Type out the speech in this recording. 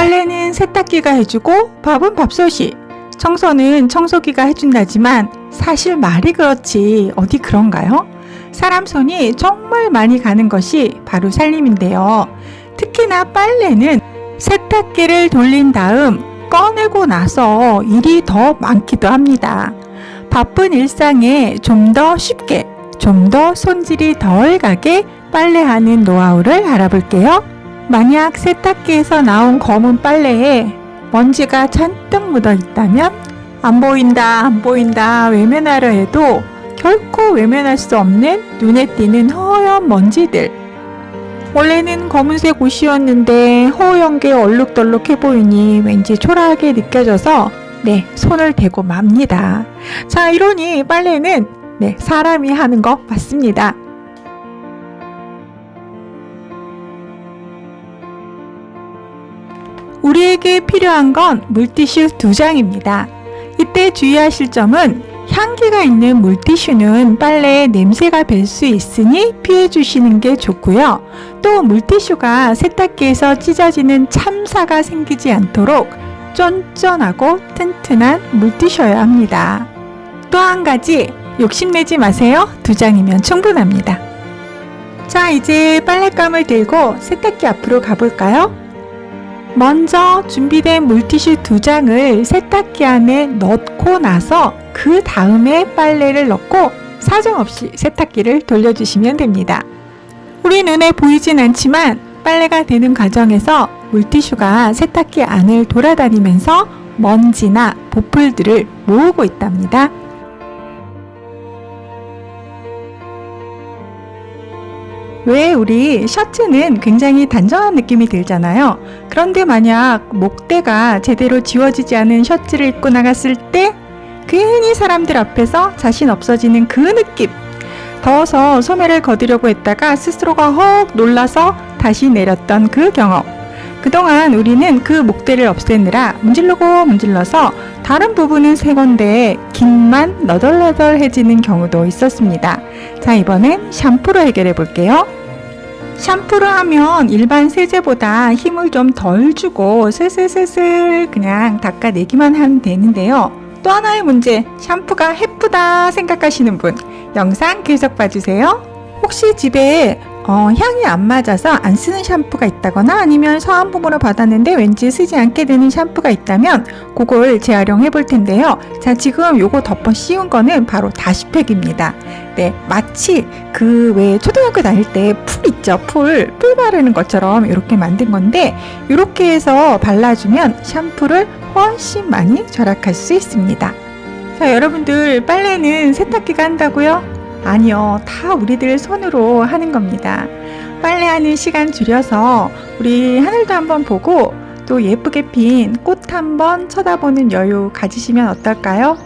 세탁기가 해주고 밥은 밥솥이, 청소는 청소기가 해준다지만 사실 말이 그렇지 어디 그런가요? 사람 손이 정말 많이 가는 것이 바로 살림인데요. 특히나 빨래는 세탁기를 돌린 다음 꺼내고 나서 일이 더 많기도 합니다. 바쁜 일상에 좀 더 쉽게, 좀 더 손질이 덜 가게 빨래하는 노하우를 알아볼게요. 만약 세탁기에서 나온 검은 빨래에 먼지가 잔뜩 묻어 있다면 안 보인다, 안 보인다 외면하려 해도 결코 외면할 수 없는 눈에 띄는 허연 먼지들. 원래는 검은색 옷이었는데 허연 게 얼룩덜룩해 보이니 왠지 초라하게 느껴져서 네, 손을 대고 맙니다. 자, 이러니 빨래는 네, 사람이 하는 것 맞습니다. 우리에게 필요한 건 물티슈 두 장입니다. 이때 주의하실 점은 향기가 있는 물티슈는 빨래에 냄새가 별수 있으니 피해 주시는 게 좋고요. 또 물티슈가 세탁기에서 찢어지는 참사가 생기지 않도록 쫀쫀하고 튼튼한 물티슈여야 합니다. 또 한 가지 욕심내지 마세요. 두 장이면 충분합니다. 자, 이제 빨랫감을 들고 세탁기 앞으로 가볼까요? 먼저 준비된 물티슈 두 장을 세탁기 안에 넣고 나서 그 다음에 빨래를 넣고 사정없이 세탁기를 돌려주시면 됩니다. 우리 눈에 보이진 않지만 빨래가 되는 과정에서 물티슈가 세탁기 안을 돌아다니면서 먼지나 보풀들을 모으고 있답니다. 왜 우리 셔츠는 굉장히 단정한 느낌이 들잖아요. 그런데 만약 목대가 제대로 지워지지 않은 셔츠를 입고 나갔을 때 괜히 사람들 앞에서 자신 없어지는 그 느낌. 더워서 소매를 거두려고 했다가 스스로가 헉 놀라서 다시 내렸던 그 경험. 그동안 우리는 그 목대를 없애느라 문질르고 문질러서 다른 부분은 새 건데 긴만 너덜너덜해지는 경우도 있었습니다. 자, 이번엔 샴푸로 해결해 볼게요. 샴푸를 하면 일반 세제보다 힘을 좀 덜 주고 슬슬슬슬 그냥 닦아내기만 하면 되는데요. 또 하나의 문제, 샴푸가 예쁘다 생각하시는 분, 영상 계속 봐주세요. 혹시 집에 어, 향이 안 맞아서 안 쓰는 샴푸가 있다거나 아니면 사은품으로 받았는데 왠지 쓰지 않게 되는 샴푸가 있다면 그걸 재활용해 볼 텐데요. 자, 지금 요거 덮어 씌운 거는 바로 다시팩입니다. 네, 마치 그 왜 초등학교 다닐 때 풀 있죠, 풀. 풀 바르는 것처럼 이렇게 만든 건데 이렇게 해서 발라주면 샴푸를 훨씬 많이 절약할 수 있습니다. 자, 여러분들 빨래는 세탁기가 한다고요? 아니요, 다 우리들 손으로 하는 겁니다. 빨래하는 시간 줄여서 우리 하늘도 한번 보고 또 예쁘게 핀 꽃 한번 쳐다보는 여유 가지시면 어떨까요?